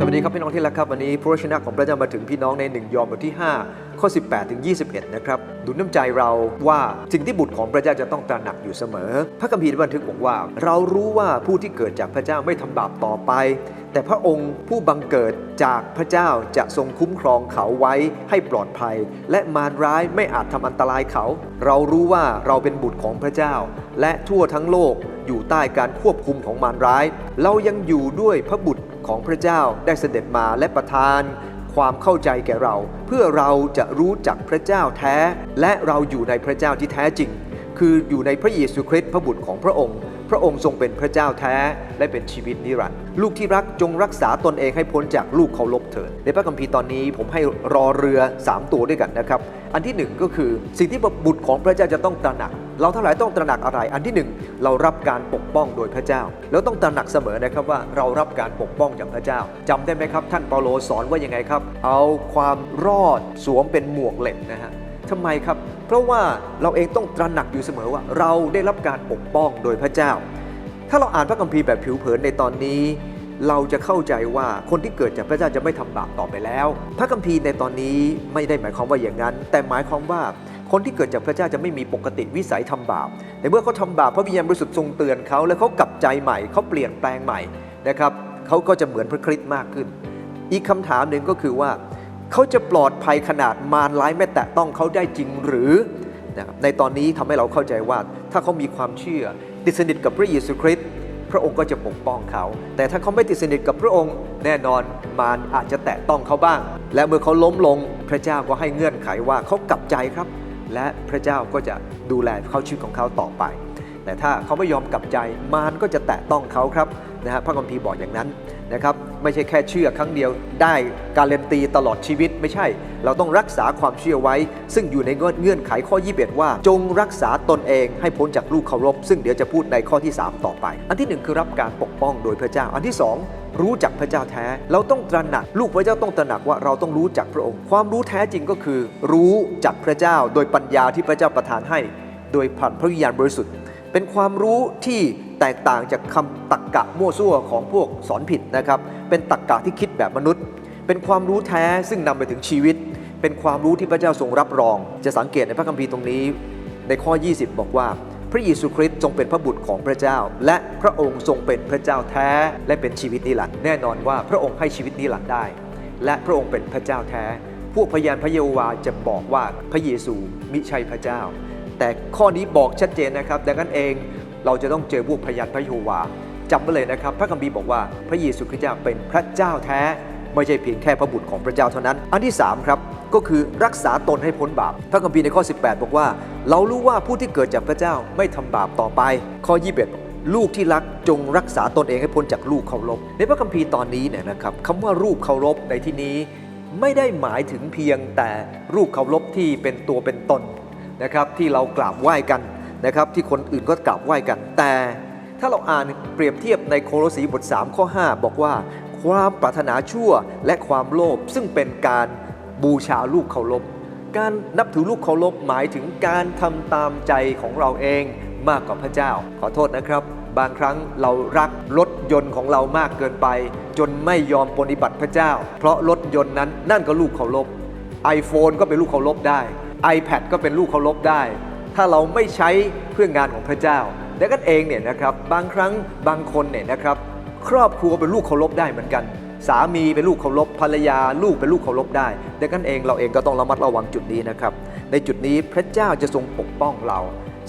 สวัสดีครับพี่น้องที่รักครับวันนี้พระวจนะของพระเจ้ามาถึงพี่น้องในหนึ่งยอห์นบทที่ 5 ข้อ 18 ถึง 21 นะครับดุลน้ำใจเราว่าสิ่งที่บุตรของพระเจ้าจะต้องตระหนักอยู่เสมอ พระคัมภีร์บันทึกบอกว่า เรารู้ว่าผู้ที่เกิดจากพระเจ้าไม่ทำบาปต่อไป แต่พระองค์ผู้บังเกิดจากพระเจ้าจะทรงคุ้มครองเขาไว้ให้ปลอดภัย และมารร้ายไม่อาจทำอันตรายเขา เรารู้ว่าเราเป็นบุตรของพระเจ้า และทั่วทั้งโลกอยู่ใต้การควบคุมของมารร้าย เรายังอยู่ด้วยพระบุตร ของพระเจ้าได้เสด็จมาและประทานความเข้าใจแก่เรา เพื่อเราจะรู้จักพระเจ้าแท้ และเราอยู่ในพระเจ้าที่แท้จริง คืออยู่ในพระเยซูคริสต์พระบุตรของพระองค์ พระองค์ทรงเป็นพระเจ้าแท้และเป็นชีวิตนิรันดร์ลูกที่รักจงรักษาตนเองให้พ้นจากลูกเคารพเถิดในพระคัมภีร์ตอนนี้ผมให้รอเรือ 3 ตัวด้วยกันนะครับ อันที่หนึ่งก็คือสิ่งที่บุตรของพระเจ้าจะต้องตระหนัก เราทั้งหลายต้องตระหนักอะไร อันที่หนึ่งเรารับการปกป้องโดยพระเจ้า แล้วต้องตระหนักเสมอนะครับว่าเรารับการปกป้องจากพระเจ้าจำได้ไหมครับ ท่านเปาโลสอนว่ายังไงครับ เอาความรอดสวมเป็นหมวกเหล็กนะฮะทำไมครับ เพราะว่าเราเองต้องตระหนักอยู่เสมอว่า เราได้รับการปกป้องโดยพระเจ้า ถ้าเราอ่านพระคัมภีร์แบบผิวเผินในตอนนี้ เราจะเข้าใจว่าคนที่เกิดจากพระเจ้าจะไม่ทำบาปต่อไปแล้ว พระคัมภีร์ในตอนนี้ไม่ได้หมายความว่าอย่างนั้น แต่หมายความว่าคนที่เกิดจากพระเจ้าจะไม่มีปกติวิสัยทำบาปแต่เมื่อเขาทำบาปพระวิญญาณบริสุทธิ์ทรงเตือนเขาแล้วเขากลับใจใหม่เขาเปลี่ยนแปลงใหม่นะครับเขาก็จะเหมือนพระคริสต์มากขึ้น อีกคำถามหนึ่งก็คือว่าเขาจะปลอดภัยขนาดมารร้ายไม่แตะต้องเขาได้จริงหรือนะรในตอนนี้ทำให้เราเข้าใจว่าถ้าเขามีความเชื่อติดสนิทกับพระเยซูคริสต์ พระองค์ก็จะปกป้องเขา แต่ถ้าเขาไม่ติดสนิทกับพระองค์ แน่นอนมารอาจจะแตะต้องเขาบ้าง และเมื่อเขาล้มลง พระเจ้าก็ให้เงื่อนไขว่าเขากลับใจครับ และพระเจ้าก็จะดูแลเขาชีวิตของเขาต่อไป แต่ถ้าเขาไม่ยอมกลับใจมารก็จะแตะต้องเขาครับ นะฮะพระคัมภีร์บอกอย่างนั้นนะครับไม่ใช่แค่เชื่อครั้งเดียวได้การันตีตลอดชีวิตไม่ใช่ เราต้องรักษาความเชื่อไว้ ซึ่งอยู่ในเงื่อนไขข้อ 21 ว่า จงรักษาตนเองให้พ้นจากลูกเคารพ ซึ่งเดี๋ยวจะพูดในข้อที่ 3 ต่อไป อันที่หนึ่งคือรับการปกป้องโดยพระเจ้า อันที่สองรู้จักพระเจ้าแท้ เราต้องตระหนัก ลูกพระเจ้าต้องตระหนักว่าเราต้องรู้จักพระองค์ ความรู้แท้จริงก็คือ รู้จักพระเจ้า โดยปัญญาที่พระเจ้าประทานให้ โดยผ่านพระวิญญาณบริสุทธิ์ เป็นความรู้ที่แตกต่างจากคำตักกะมั่วซั่วของพวกสอนผิดนะครับ เป็นตักกะที่คิดแบบมนุษย์ เป็นความรู้แท้ซึ่งนำไปถึงชีวิต เป็นความรู้ที่พระเจ้าทรงรับรอง จะสังเกตในพระคัมภีร์ตรงนี้ ในข้อ 20 บอกว่า พระเยซูคริสต์ทรงเป็นพระบุตรของพระเจ้า และพระองค์ทรงเป็นพระเจ้าแท้และเป็นชีวิตนิรันดร์แน่นอนว่าพระองค์ให้ชีวิตนิรันดร์ได้ และพระองค์เป็นพระเจ้าแท้ พวกพยานพระเยโฮวาจะบอกว่าพระเยซูมิใช่พระเจ้า แต่ข้อนี้บอกชัดเจนนะครับ ดังนั้นเองเราจะต้องเจอพวกพยานพระเยวาจำไว้เลยนะครับ พระคัมภีร์บอกว่าพระเยซูคริสต์เจ้าเป็นพระเจ้าแท้ ไม่ใช่เพียงแค่พระบุตรของพระเจ้าเท่านั้น อันที่ 3 ครับ ก็คือรักษาตนให้พ้นบาป พระคัมภีร์ในข้อ 18 บอกว่า เรารู้ว่าผู้ที่เกิดจากพระเจ้าไม่ทำบาปต่อไป ข้อ 21ลูกที่รักจงรักษาตนเองให้พ้นจากลูกเคารพในพระคัมภีร์ตอนนี้เนี่ยนะครับคำว่ารูปเคารพในที่นี้ ไม่ได้หมายถึงเพียงแต่รูปเคารพที่เป็นตัวเป็นตน นะครับที่เรากราบไหว้กันนะครับที่คนอื่นก็กราบไหว้กัน แต่ถ้าเราอ่านเปรียบเทียบในโคโลสีบท 3 ข้อ 5 บอกว่า ความปรารถนาชั่วและความโลภซึ่งเป็นการบูชาลูกเคารพการนับถือลูกเคารพหมายถึงการทำตามใจของเราเองมากกว่าพระเจ้า ขอโทษนะครับ บางครั้งเรารักรถยนต์ของเรามากเกินไป จนไม่ยอมปฏิบัติพระเจ้า เพราะรถยนต์นั้นนั่นก็ลูกเคารพ iPhone ก็เป็นลูกเคารพได้ iPad ก็เป็นลูกเคารพได้ ถ้าเราไม่ใช้เพื่องานของพระเจ้าดังนั้นเองเนี่ยนะครับบางครั้งบางคนเนี่ยนะครับครอบครัวเป็นลูกเคารพได้เหมือนกัน สามีเป็นลูกเคารพภรรยา ลูกเป็นลูกเคารพได้ดังนั้นเองเราเองก็ต้องระมัดระวังจุดนี้นะครับ ในจุดนี้พระเจ้าจะทรงปกป้องเรา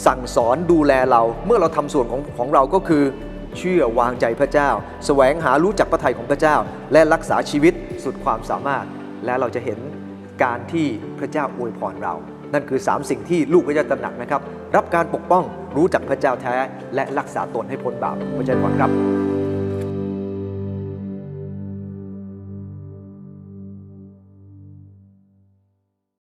สั่งสอนดูแลเราเมื่อเราทำส่วนของของเราก็คือ เชื่อวางใจพระเจ้า แสวงหารู้จักพระทัยของพระเจ้า และรักษาชีวิตสุดความสามารถ และเราจะเห็น การที่พระเจ้าอวยพรเรา นั่นคือ 3 สิ่งที่ลูกพระเจ้าตระหนักนะครับ รับการปกป้องรู้จักพระเจ้าแท้ และรักษาตนให้พ้นบาปพระเจ้าพรครับ